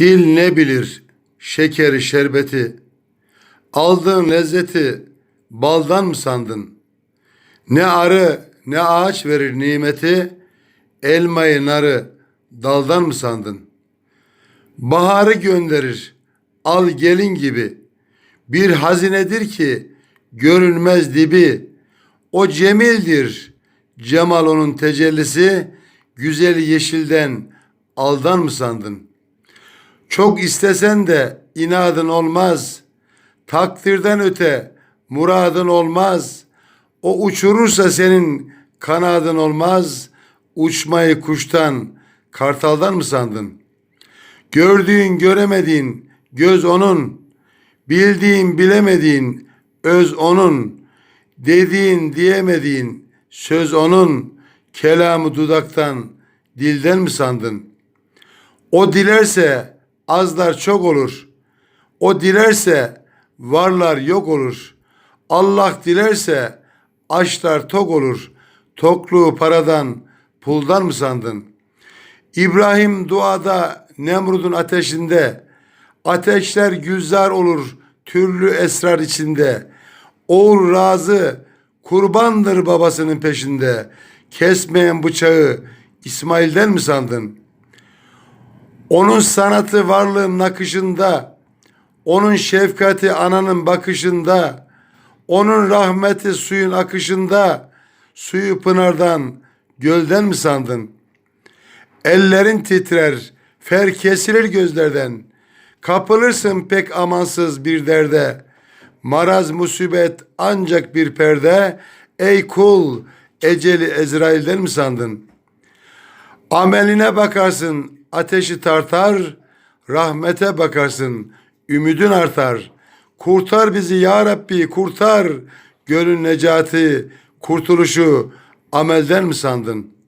Dil ne bilir şekeri şerbeti, aldığın lezzeti baldan mı sandın? Ne arı ne ağaç verir nimeti, elmayı narı daldan mı sandın? Baharı gönderir al gelin gibi, bir hazinedir ki görünmez dibi, o cemildir cemal onun tecellisi, güzel yeşilden aldan mı sandın?'' Çok istesen de inadın olmaz. Takdirden öte muradın olmaz. O uçurursa senin kanadın olmaz. Uçmayı kuştan, kartaldan mı sandın? Gördüğün, göremediğin göz onun. Bildiğin, bilemediğin öz onun. Dediğin, diyemediğin söz onun. Kelamı dudaktan, dilden mi sandın? O dilerse azlar çok olur. O dilerse varlar yok olur. Allah dilerse açlar tok olur. Tokluğu paradan, puldan mı sandın? İbrahim duada Nemrud'un ateşinde, ateşler güzzar olur türlü esrar içinde. Oğul razı kurbandır babasının peşinde. Kesmeyen bıçağı İsmail'den mi sandın?'' Onun sanatı varlığın nakışında, onun şefkati ananın bakışında, onun rahmeti suyun akışında, suyu pınardan, gölden mi sandın? Ellerin titrer, fer kesilir gözlerden, kapılırsın pek amansız bir derde. Maraz musibet ancak bir perde, ey kul eceli Ezrail'den mi sandın? Ameline bakarsın ateşi tartar, rahmete bakarsın, ümidin artar. Kurtar bizi ya Rabbi, kurtar. Gönül necati, kurtuluşu amelden mi sandın?''